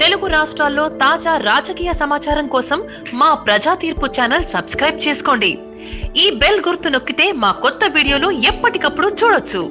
తెలుగు రాష్ట్రాల్లో తాజా రాజకీయ సమాచారం కోసం మా ప్రజా తీర్పు ఛానల్ సబ్స్క్రైబ్ చేసుకోండి. ఈ బెల్ గుర్తు నొక్కితే మా కొత్త వీడియోలు ఎప్పటికప్పుడు చూడొచ్చు.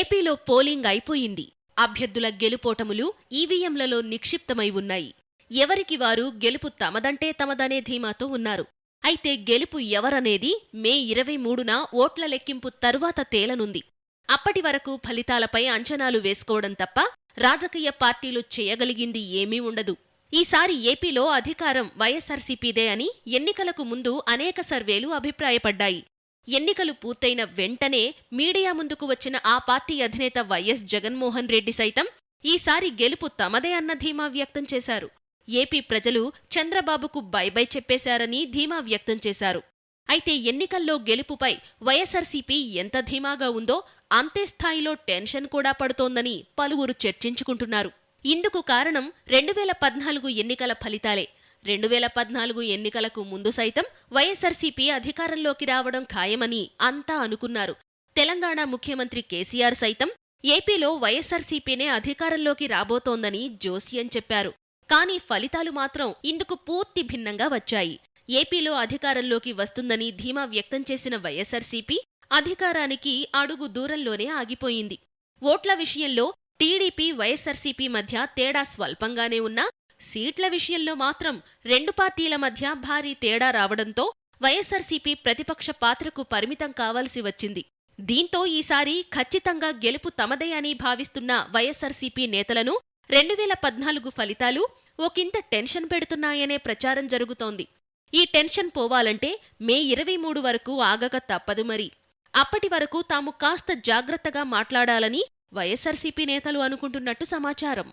ఏపీలో పోలింగ్ అయిపోయింది. అభ్యర్థుల గెలుపోటములు ఈవీఎంలలో నిక్షిప్తమై ఉన్నాయి. ఎవరికి వారు గెలుపు తమదంటే తమదనే ధీమాతో ఉన్నారు. అయితే గెలుపు ఎవరనేది మే ఇరవై మూడున ఓట్ల లెక్కింపు తరువాత తేలనుంది. అప్పటి వరకు ఫలితాలపై అంచనాలు వేసుకోవడం తప్ప రాజకీయ పార్టీలు చేయగలిగింది ఏమీ ఉండదు. ఈసారి ఏపీలో అధికారం వైఎస్సార్సీపీదే అని ఎన్నికలకు ముందు అనేక సర్వేలు అభిప్రాయపడ్డాయి. ఎన్నికలు పూర్తయిన వెంటనే మీడియా ముందుకు వచ్చిన ఆ పార్టీ అధినేత వైఎస్ జగన్మోహన్ రెడ్డి సైతం ఈసారి గెలుపు తమదే అన్న ధీమా వ్యక్తం చేశారు. ఏపీ ప్రజలు చంద్రబాబుకు బైబై చెప్పేశారని ధీమా వ్యక్తం చేశారు. అయితే ఎన్నికల్లో గెలుపుపై వైఎస్ఆర్సీపీ ఎంత ధీమాగా ఉందో అంతే స్థాయిలో టెన్షన్ కూడా పడుతోందని పలువురు చర్చించుకుంటున్నారు. ఇందుకు కారణం రెండు వేల పద్నాలుగు ఎన్నికల ఫలితాలే. రెండు వేల పద్నాలుగు ఎన్నికలకు ముందు సైతం వైఎస్ఆర్సీపీ అధికారంలోకి రావడం ఖాయమని అంతా అనుకున్నారు. తెలంగాణ ముఖ్యమంత్రి కేసీఆర్ సైతం ఏపీలో వైఎస్సార్సీపీనే అధికారంలోకి రాబోతోందని జోస్యం చెప్పారు. కానీ ఫలితాలు మాత్రం ఇందుకు పూర్తి భిన్నంగా వచ్చాయి. ఏపీలో అధికారంలోకి వస్తుందని ధీమా వ్యక్తం చేసిన వైఎస్సార్సీపీ అధికారానికి అడుగు దూరంలోనే ఆగిపోయింది. ఓట్ల విషయంలో టీడీపీ వైఎస్సార్సీపీ మధ్య తేడా స్వల్పంగానే ఉన్నా సీట్ల విషయంలో మాత్రం రెండు పార్టీల మధ్య భారీ తేడా రావడంతో వైఎస్సార్సీపీ ప్రతిపక్ష పాత్రకు పరిమితం కావాల్సి వచ్చింది. దీంతో ఈసారి ఖచ్చితంగా గెలుపు తమదే అని భావిస్తున్న వైఎస్సార్సీపీ నేతలను రెండు వేల పద్నాలుగు ఫలితాలు ఒకంత టెన్షన్ పెడుతున్నాయనే ప్రచారం జరుగుతోంది. ఈ టెన్షన్ పోవాలంటే మే ఇరవై మూడు వరకు ఆగక తప్పదు మరి. అప్పటి వరకు తాము కాస్త జాగ్రత్తగా మాట్లాడాలని వైఎస్ఆర్సీపీ నేతలు అనుకుంటున్నట్టు సమాచారం.